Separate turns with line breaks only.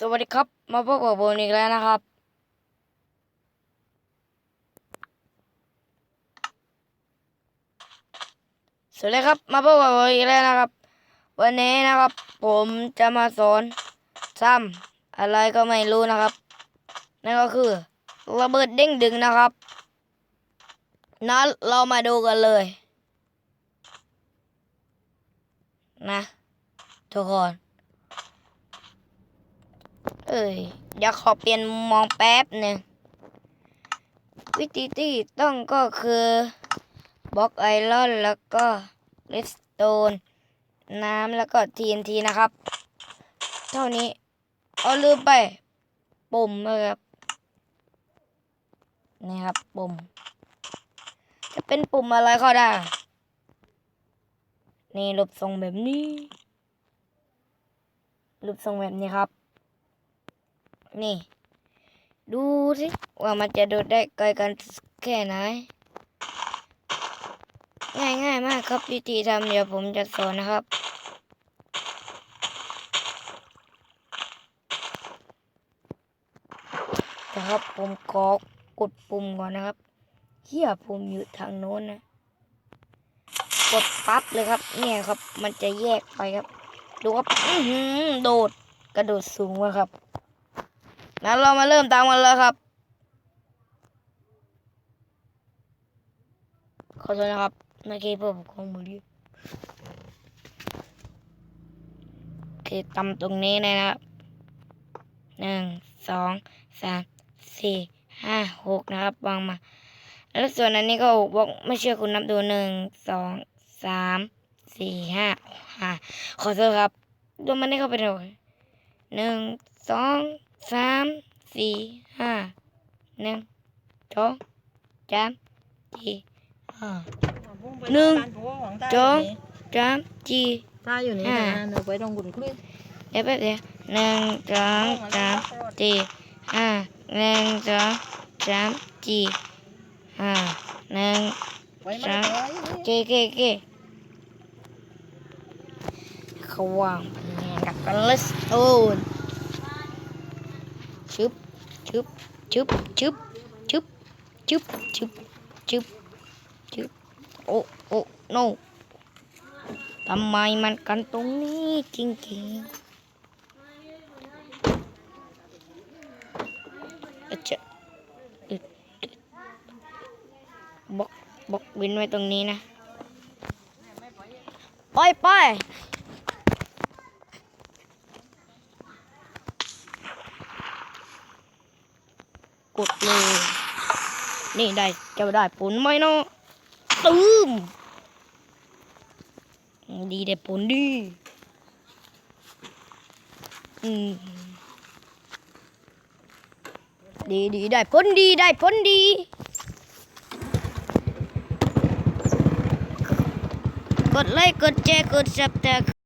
สวัสดีครับ มาพบกับโบนอีกแล้วนะครับ สวัสดีครับ มาพบกับโบนอีกแล้วนะครับ วันนี้นะครับ ผมจะมาสอนซ้ำอะไรก็ไม่รู้นะครับ นั่นก็คือระเบิดเด้งดึงนะครับ นั้นเรามาดูกันเลย นะ ทุกคน เอ้ยเดี๋ยวขอเปลี่ยนมองแป๊บหนึ่งวิธีที่ต้องก็คือบล็อกไอรอนแล้วก็เลสโตนน้ำแล้วก็ TNT นะครับ เท่านี้ เอาลืมไป ปุ่มนะครับ นี่ครับ ปุ่ม จะเป็นปุ่มอะไรก็ได้ นี่รูปทรงแบบนี้รูปทรงแบบนี้ครับ นี่ ดูสิว่ามันจะโดดได้ไกลกันแค่ไหน ง่ายง่ายมากครับวิธีทำเดี๋ยวผมจะสอนนะครับ นะครับผมขอกดปุ่มก่อนนะครับเฮียปุ่มอยู่ทางโน้นนะกดปั๊บเลยครับ เนี่ยครับ มันจะแยกไปครับ ดูครับ อืโดด กระโดดสูงมากครับ นั้นเรามาเริ่มตามกันเลยครับ ขอโทษนะครับเมื่อกี้ผมของมือดีโอตำตรงนี้นะครับหนึ่งสองสามสี่ห้าหกนะครับวางมา แล้วส่วนอันนี้ก็บอกไม่เชื่อคุณนับดูหนึ่งสองสามสี่ห้าห้าขอโทษครับดูมันได้เข้าไปหน่อยหนึ่งสอง สามสี่ห้าหนึ่งสองสามสี่ห้า หนึ่ง สองสามสี่
ถ้าอยู่นี่
ห้า
นะหนูไปตรงกุนคลื่น
เดี๋ยวแป๊บเดียวหนึ่งสองสามสี่ห้าหนึ่งสองสามสี่ห้าหนึ่ง
ไว้
สา
มาม
เกเกเกเขาวางแผนกับกันเลสโตนชึบ ชึบชึบชึบชึบชึบชึบชึบชึบโอ้โอ้โนทำไมมันกันตรงนี้จริงๆอาจจะอึดอึดบล็อกบล็อกวินไว้ตรงนี้นะ ไปไป กดเลย นี่ได้จะได้ผลไหมเนาะตืมดีได้ผลดีอืมดีดีได้ผลดีได้ผลดีกดไลค์กดแชร์กดซับสไครต์